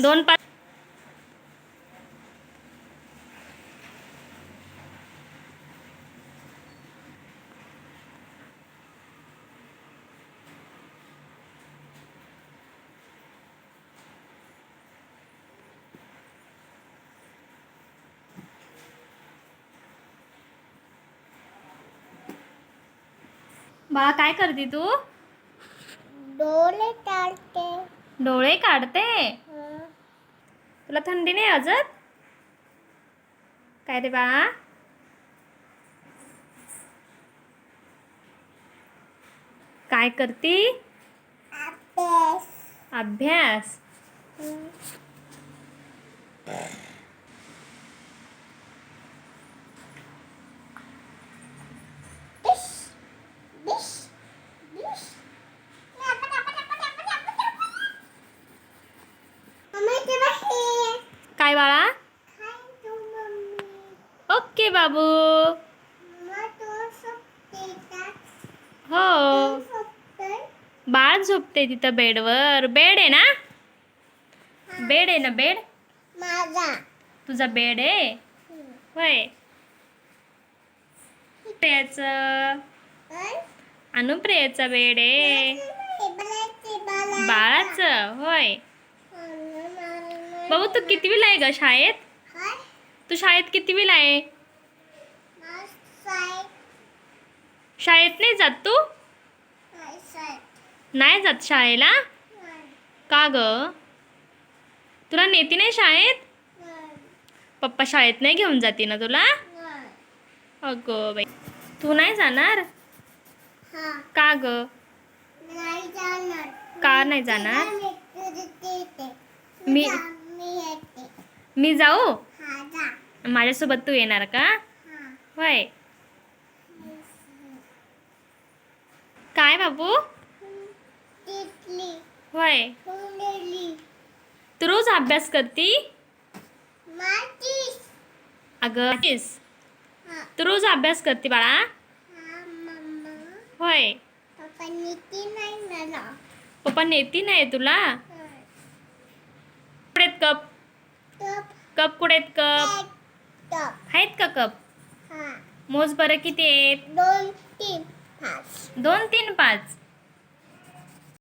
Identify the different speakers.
Speaker 1: दोन पाच बा काय करते तू?
Speaker 2: डोळे टाळते.
Speaker 1: डोळे काढते. तुला थंडी नाही अजून? काय रे बा काय करती?
Speaker 2: अभ्यास.
Speaker 1: काय बाळा. ओके बाबू. हो. बाळ झोपते तिथं बेडवर. बेड आहे ना? बेड आहे ना बेड? तुझा बेड आहे? होय. प्रियाचं. अनुप्रियाचा बेड आहे. बाळाचं होय. बाबू तू कितवीला आहे ग शाळेत? तू शाळेत कितवीला आहे? शाळेत नाही जात तू? नाही जात शाळेला? का ग? तुला नेती नाही शाळेत? पप्पा शाळेत नाही घेऊन जाते ना तुला? अगं बाई. तू नाही जाणार? का ग? का नाही जाणार? मी मी जाऊ? माझ्यासोबत तू येणार का? होय. काय बाबू? होय. तू रोज अभ्यास करती? अगं. तू रोज अभ्यास करते बाळा? होय. पप्पा नेती नाही तुला कुठे आहेत कप कप कुठे आहेत कप? आहेत का कप? मोज बरं किती आहेत?
Speaker 2: दोन तीन पाच.
Speaker 1: दोन तीन पाच.